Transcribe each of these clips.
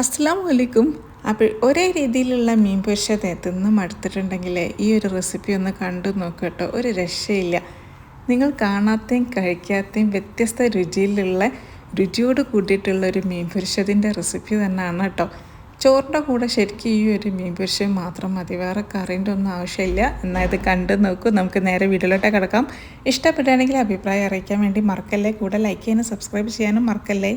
അസ്സാം വലൈക്കും അപ്പോൾ ഒരേ രീതിയിലുള്ള മീൻ പൊരിച്ചത് എത്തുന്ന മടുത്തിട്ടുണ്ടെങ്കിൽ ഈ ഒരു റെസിപ്പി ഒന്ന് കണ്ടു നോക്കട്ടോ. ഒരു രക്ഷയില്ല. നിങ്ങൾ കാണാത്തയും കഴിക്കാത്തയും വ്യത്യസ്ത രുചിയിലുള്ള രുചിയോട് കൂടിയിട്ടുള്ള ഒരു മീൻ പൊരിച്ചതിന്റെ റെസിപ്പി തന്നെയാണ് കേട്ടോ. ചോറിന്റെ കൂടെ ശരിക്കും ഈ ഒരു മീൻ പൊരിച്ചത് മാത്രം മതി. വേറെ കറിന്റെ ഒന്നും ആവശ്യമില്ല. എന്നാൽ ഇത് കണ്ടു നോക്കൂ. നമുക്ക് നേരെ വീട്ടിലോട്ടേ കിടക്കാം. ഇഷ്ടപ്പെടുകയാണെങ്കിൽ അഭിപ്രായം അറിയിക്കാൻ വേണ്ടി മറക്കല്ലേ? കൂടെ ലൈക്ക് ചെയ്യാനും സബ്സ്ക്രൈബ് ചെയ്യാനും മറക്കല്ലേ?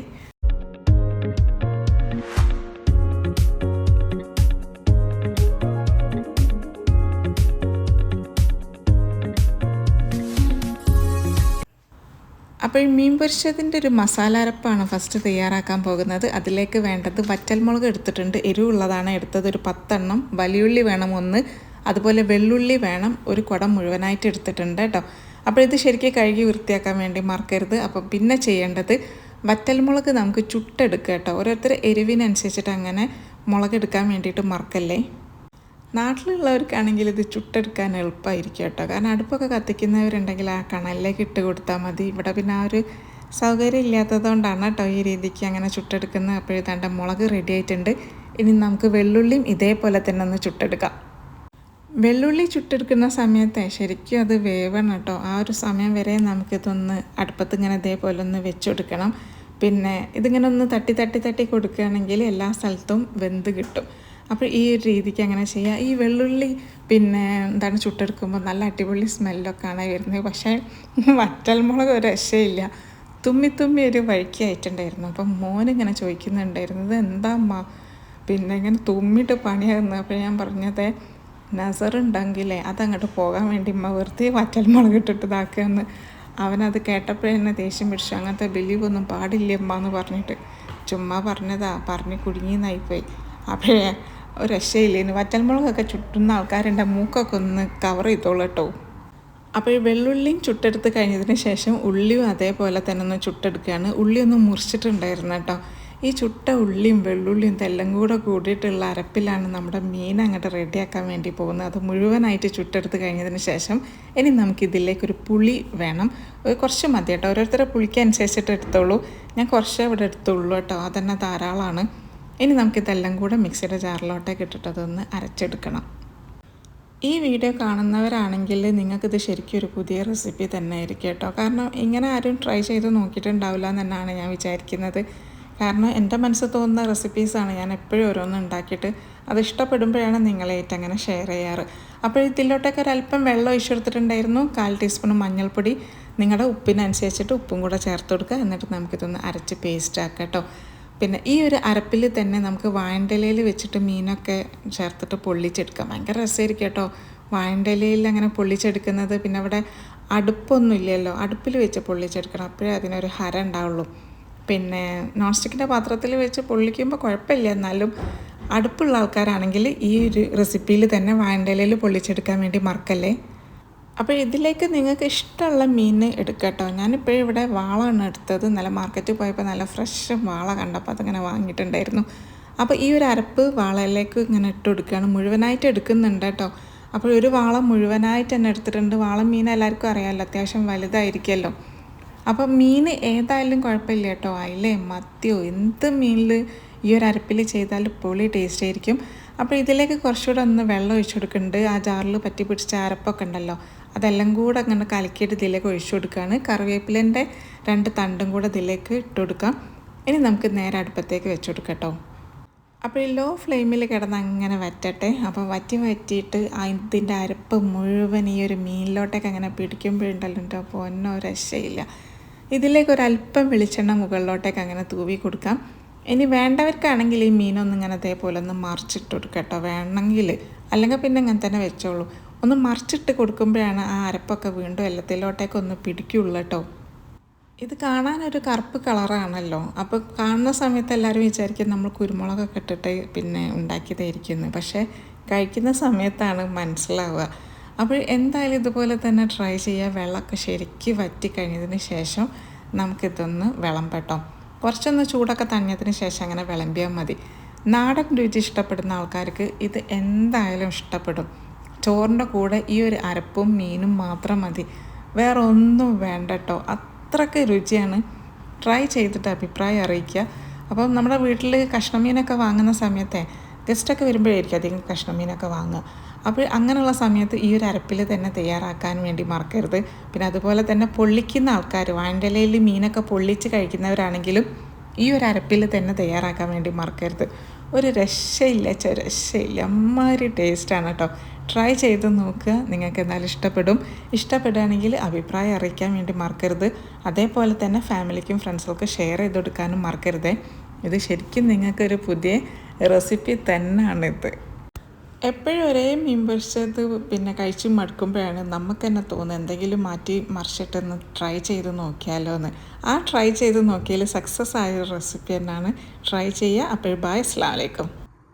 അപ്പോൾ മീൻ പൊരിച്ചതിന്റെ ഒരു മസാല അരപ്പാണ് ഫസ്റ്റ് തയ്യാറാക്കാൻ പോകുന്നത്. അതിലേക്ക് വേണ്ടത് വറ്റൽമുളക് എടുത്തിട്ടുണ്ട്. എരിവുള്ളതാണ് എടുത്തത് ഒരു പത്തെണ്ണം. വലിയുള്ളി വേണം ഒന്ന്. അതുപോലെ വെള്ളുള്ളി വേണം. ഒരു കുടം മുഴുവനായിട്ട് എടുത്തിട്ടുണ്ട് കേട്ടോ. അപ്പോൾ ഇത് ശരിക്കും കഴുകി വൃത്തിയാക്കാൻ വേണ്ടി മറക്കരുത്. അപ്പോൾ പിന്നെ ചെയ്യേണ്ടത് വറ്റൽമുളക് നമുക്ക് ചുട്ടെടുക്കുക കേട്ടോ. ഓരോരുത്തർ എരിവിനനുസരിച്ചിട്ട് അങ്ങനെ മുളകെടുക്കാൻ വേണ്ടിയിട്ട് മറക്കല്ലേ? നാട്ടിലുള്ളവർക്കാണെങ്കിൽ ഇത് ചുട്ടെടുക്കാൻ എളുപ്പമായിരിക്കും കേട്ടോ. കാരണം അടുപ്പൊക്കെ കത്തിക്കുന്നവരുണ്ടെങ്കിൽ ആ കണലിലേക്ക് ഇട്ട് കൊടുത്താൽ മതി. ഇവിടെ പിന്നെ ആ ഒരു സൗകര്യം ഇല്ലാത്തതുകൊണ്ടാണ് കേട്ടോ ഈ രീതിക്ക് അങ്ങനെ ചുട്ടെടുക്കുന്നത്. അപ്പോഴേതാണ്ട് മുളക് റെഡി ആയിട്ടുണ്ട്. ഇനി നമുക്ക് വെള്ളുള്ളിയും ഇതേപോലെ തന്നെ ഒന്ന് ചുട്ടെടുക്കാം. വെള്ളുള്ളി ചുട്ടെടുക്കുന്ന സമയത്ത് ശരിക്കും അത് വേവണം കേട്ടോ. ആ ഒരു സമയം വരെ നമുക്കിതൊന്ന് അടുപ്പത്ത് ഇങ്ങനെ ഇതേപോലെ ഒന്ന് വെച്ചെടുക്കണം. പിന്നെ ഇതിങ്ങനെ ഒന്ന് തട്ടി തട്ടി തട്ടി കൊടുക്കുകയാണെങ്കിൽ എല്ലാ സ്ഥലത്തും വെന്ത് കിട്ടും. അപ്പോൾ ഈ ഒരു രീതിക്ക് അങ്ങനെ ചെയ്യുക ഈ വെള്ളുള്ളി പിന്നെ എന്താണ് ചുട്ടെടുക്കുമ്പോൾ നല്ല അടിപൊളി സ്മെല്ലൊക്കെയാണ് വരുന്നത്. പക്ഷേ വറ്റൽമുളക് ഒരു രക്ഷയില്ല. തുമ്മി തുമ്മി ഒരു വഴിക്കായിട്ടുണ്ടായിരുന്നു അപ്പം മോനിങ്ങനെ ചോദിക്കുന്നുണ്ടായിരുന്നത് എന്താ അമ്മ? പിന്നെ ഇങ്ങനെ തുമ്മിട്ട് പണിയാകുന്നത് അപ്പോൾ ഞാൻ പറഞ്ഞത് നസറുണ്ടെങ്കിലേ അതങ്ങോട്ട് പോകാൻ വേണ്ടി ഉമ്മ വെറുതെ വറ്റൽമുളക് ഇട്ടിട്ട് ഇതാക്കുകയെന്ന് അവനത് കേട്ടപ്പോഴേ എന്നെ ദേഷ്യം പിടിച്ചു. അങ്ങനത്തെ ബിലീവ് ഒന്നും പാടില്ല അമ്മ എന്ന് പറഞ്ഞിട്ട് ചുമ്മാ പറഞ്ഞതാ. പറഞ്ഞ് കുടുങ്ങിയെന്നായിപ്പോയി അപ്പോഴേ ഒരു രക്ഷയില്ലേന് വറ്റൽമുളകൊക്കെ ചുട്ടുന്ന ആൾക്കാരുടെ മൂക്കൊക്കെ ഒന്ന് കവർ ചെയ്തോളൂ കേട്ടോ. അപ്പോൾ വെള്ളുള്ളിയും ചുട്ടെടുത്ത് കഴിഞ്ഞതിന് ശേഷം ഉള്ളിയും അതേപോലെ തന്നെ ഒന്ന് ചുട്ടെടുക്കുകയാണ്. ഉള്ളി ഒന്ന് മുറിച്ചിട്ടുണ്ടായിരുന്നു കേട്ടോ. ഈ ചുട്ട ഉള്ളിയും വെള്ളുള്ളിയും ഇതെല്ലാം കൂടെ കൂടിയിട്ടുള്ള അരപ്പിലാണ് നമ്മുടെ മീൻ അങ്ങോട്ട് റെഡിയാക്കാൻ വേണ്ടി പോകുന്നത്. അത് മുഴുവനായിട്ട് ചുട്ടെടുത്ത് കഴിഞ്ഞതിന് ശേഷം ഇനി നമുക്കിതിലേക്കൊരു പുളി വേണം. കുറച്ച് മതി കേട്ടോ. ഓരോരുത്തരെ പുളിക്കനുസരിച്ചിട്ട് എടുത്തോളൂ. ഞാൻ കുറച്ചേ ഇവിടെ എടുത്തുള്ളൂ കേട്ടോ. അതന്നെ ധാരാളമാണ്. ഇനി നമുക്കിതെല്ലാം കൂടെ മിക്സിയുടെ ജാറിലോട്ടേക്ക് ഇട്ടിട്ട് അതൊന്ന് അരച്ചെടുക്കണം. ഈ വീഡിയോ കാണുന്നവരാണെങ്കിൽ നിങ്ങൾക്കിത് ശരിക്കും ഒരു പുതിയ റെസിപ്പി തന്നെ ആയിരിക്കും കേട്ടോ. കാരണം ഇങ്ങനെ ആരും ട്രൈ ചെയ്ത് നോക്കിയിട്ടുണ്ടാവില്ല എന്നാണ് ഞാൻ വിചാരിക്കുന്നത്. കാരണം എന്റെ മനസ്സിൽ തോന്നുന്ന റെസിപ്പീസാണ് ഞാൻ എപ്പോഴും ഓരോന്നും ഉണ്ടാക്കിയിട്ട് അത് ഇഷ്ടപ്പെടുമ്പോഴാണ് നിങ്ങളായിട്ട് അങ്ങനെ ഷെയർ ചെയ്യാറ്. അപ്പോൾ ഇതിലോട്ടൊക്കെ ഒരല്പം വെള്ളം ഒഴിച്ചെടുത്തിട്ടുണ്ടായിരുന്നു. കാൽ ടീസ്പൂൺ മഞ്ഞൾപ്പൊടി നിങ്ങളുടെ ഉപ്പിനനുസരിച്ചിട്ട് ഉപ്പും കൂടെ ചേർത്ത് കൊടുക്കുക. എന്നിട്ട് നമുക്കിതൊന്ന് അരച്ച് പേസ്റ്റ് ആക്കാം കേട്ടോ. പിന്നെ ഈ ഒരു അരപ്പിൽ തന്നെ നമുക്ക് വായണ്ടലയിൽ വെച്ചിട്ട് മീനൊക്കെ ചേർത്തിട്ട് പൊള്ളിച്ചെടുക്കാം. ഭയങ്കര രസമായിരിക്കും കേട്ടോ. വായണ്ടലയിൽ അങ്ങനെ പൊള്ളിച്ചെടുക്കുന്നത്. പിന്നെ അവിടെ അടുപ്പൊന്നും ഇല്ലല്ലോ. അടുപ്പിൽ വെച്ച് പൊള്ളിച്ചെടുക്കണം. അപ്പോഴേ അതിനൊരു ഹര ഉണ്ടാവുള്ളൂ. പിന്നെ നോൺ സ്റ്റിക്കിന്റെ പാത്രത്തിൽ വെച്ച് പൊള്ളിക്കുമ്പോൾ കുഴപ്പമില്ല. എന്നാലും അടുപ്പുള്ള ആൾക്കാരാണെങ്കിൽ ഈ ഒരു റെസിപ്പിയിൽ തന്നെ വായണ്ടലയിൽ പൊള്ളിച്ചെടുക്കാൻ വേണ്ടി മറക്കല്ലേ? അപ്പോൾ ഇതിലേക്ക് നിങ്ങൾക്ക് ഇഷ്ടമുള്ള മീൻ എടുക്കട്ടോ. ഞാനിപ്പോഴും ഇവിടെ വാളാണ് എടുത്തത്. നല്ല മാർക്കറ്റിൽ പോയപ്പോൾ നല്ല ഫ്രഷ് വാള കണ്ടപ്പോൾ അതങ്ങനെ വാങ്ങിയിട്ടുണ്ടായിരുന്നു. അപ്പോൾ ഈ ഒരു അരപ്പ് വാളയിലേക്ക് ഇങ്ങനെ ഇട്ട് കൊടുക്കുകയാണ്. മുഴുവനായിട്ട് എടുക്കുന്നുണ്ട് കേട്ടോ. അപ്പോൾ ഒരു വാള മുഴുവനായിട്ട് തന്നെ എടുത്തിട്ടുണ്ട്. വാള മീൻ എല്ലാവർക്കും അറിയാമല്ലോ അത്യാവശ്യം വലുതായിരിക്കുമല്ലോ. അപ്പോൾ മീൻ ഏതായാലും കുഴപ്പമില്ല കേട്ടോ. അയിലേ മത്തിയോ എന്ത് മീനിൽ ഈ ഒരു അരപ്പിൽ ചെയ്താൽ പൊളി ടേസ്റ്റ് ആയിരിക്കും. അപ്പോൾ ഇതിലേക്ക് കുറച്ചുകൂടെ ഒന്ന് വെള്ളം ഒഴിച്ചു കൊടുക്കുന്നുണ്ട്. ആ ജാറിൽ പറ്റി പിടിച്ച അരപ്പൊക്കെ ഉണ്ടല്ലോ. അതെല്ലാം കൂടെ അങ്ങനെ കലക്കിയിട്ട് ഇതിലേക്ക് ഒഴിച്ചു കൊടുക്കുകയാണ്. കറിവേപ്പിലേന്റെ രണ്ട് തണ്ടും കൂടെ ഇതിലേക്ക് ഇട്ട് കൊടുക്കാം. ഇനി നമുക്ക് നേരെ അടുപ്പത്തേക്ക് വെച്ച് കൊടുക്കാം കേട്ടോ. അപ്പോൾ ഈ ലോ ഫ്ലെയിമിൽ കിടന്ന് അങ്ങനെ വറ്റട്ടെ. അപ്പോൾ വറ്റി വറ്റിയിട്ട് ഇതിന്റെ അരപ്പ് മുഴുവൻ ഈ ഒരു മീനിലോട്ടേക്ക് അങ്ങനെ പിടിക്കുമ്പോഴുണ്ടല്ലോ അപ്പോൾ ഒന്നോ രക്ഷയില്ല. ഇതിലേക്ക് ഒരല്പം വെളിച്ചെണ്ണ മുകളിലോട്ടേക്ക് അങ്ങനെ തൂവി കൊടുക്കാം. ഇനി വേണ്ടവർക്കാണെങ്കിൽ ഈ മീനൊന്നും ഇങ്ങനെ അതേപോലെ ഒന്ന് മറിച്ചിട്ട് കൊടുക്കട്ടോ കേട്ടോ. വേണമെങ്കിൽ. അല്ലെങ്കിൽ പിന്നെ ഇങ്ങനെ തന്നെ വെച്ചോളൂ. ഒന്ന് മറിച്ചിട്ട് കൊടുക്കുമ്പോഴാണ് ആ അരപ്പൊക്കെ വീണ്ടും എല്ലാത്തിലോട്ടേക്ക് ഒന്ന് പിടിക്കുള്ളൂ കേട്ടോ. ഇത് കാണാനൊരു കറുപ്പ് കളറാണല്ലോ. അപ്പോൾ കാണുന്ന സമയത്ത് എല്ലാവരും വിചാരിക്കും നമ്മൾ കുരുമുളകൊക്കെ ഇട്ടിട്ട് പിന്നെ ഉണ്ടാക്കിയതായിരിക്കുന്നു. പക്ഷേ കഴിക്കുന്ന സമയത്താണ് മനസ്സിലാവുക. അപ്പോൾ എന്തായാലും ഇതുപോലെ തന്നെ ട്രൈ ചെയ്യുക. വെള്ളമൊക്കെ ശരിക്ക് വറ്റി കഴിഞ്ഞതിന് ശേഷം നമുക്കിതൊന്ന് വിളമ്പട്ടോ കുറച്ചൊന്ന് ചൂടൊക്കെ തണിഞ്ഞതിന് ശേഷം അങ്ങനെ വിളമ്പിയാൽ മതി. നാടൻ രുചി ഇഷ്ടപ്പെടുന്ന ആൾക്കാർക്ക് ഇത് എന്തായാലും ഇഷ്ടപ്പെടും. ചോറിന്റെ കൂടെ ഈ ഒരു അരപ്പും മീനും മാത്രം മതി. വേറെ ഒന്നും വേണ്ട കേട്ടോ അത്രയ്ക്ക് രുചിയാണ്. ട്രൈ ചെയ്തിട്ട് അഭിപ്രായം അറിയിക്കുക. അപ്പം നമ്മുടെ വീട്ടിൽ കഷ്ണമീനൊക്കെ വാങ്ങുന്ന സമയത്തെ ഗസ്റ്റൊക്കെ വരുമ്പോഴായിരിക്കും അധികം കഷ്ണമീനൊക്കെ വാങ്ങുക. അപ്പോൾ അങ്ങനെയുള്ള സമയത്ത് ഈ ഒരു അരപ്പിൽ തന്നെ തയ്യാറാക്കാൻ വേണ്ടി മറക്കരുത്. പിന്നെ അതുപോലെ തന്നെ പൊള്ളിക്കുന്ന ആൾക്കാർ വാഴയിലയിൽ മീനൊക്കെ പൊള്ളിച്ച് കഴിക്കുന്നവരാണെങ്കിലും ഈ ഒരു അരപ്പിൽ തന്നെ തയ്യാറാക്കാൻ വേണ്ടി മറക്കരുത്. ഒരു രക്ഷയില്ല രക്ഷയില്ല. അമ്മാതിരി ടേസ്റ്റാണ് കേട്ടോ ട്രൈ ചെയ്ത് നോക്കുക നിങ്ങൾക്ക് എന്തായാലും ഇഷ്ടപ്പെടും. ഇഷ്ടപ്പെടുകയാണെങ്കിൽ അഭിപ്രായം അറിയിക്കാൻ വേണ്ടി മറക്കരുത്. അതേപോലെ തന്നെ ഫാമിലിക്കും ഫ്രണ്ട്സുകൾക്ക് ഷെയർ ചെയ്ത് കൊടുക്കാനും മറക്കരുതേ. ഇത് ശരിക്കും നിങ്ങൾക്കൊരു പുതിയ റെസിപ്പി തന്നെയാണിത് എപ്പോഴും ഒരേ മീൻ പൊരിച്ചത് പിന്നെ കഴിച്ച് മടുക്കുമ്പോഴാണ് നമുക്ക് തന്നെ തോന്നുന്നത് എന്തെങ്കിലും മാറ്റി മറിച്ചിട്ടൊന്ന് ട്രൈ ചെയ്ത് നോക്കിയാലോ എന്ന് ആ ട്രൈ ചെയ്ത് നോക്കിയാൽ സക്സസ് ആയ റെസിപ്പി തന്നെയാണ്. ട്രൈ ചെയ്യുക. അപ്പോൾ ബായ് അസ്ലാം വലൈക്കും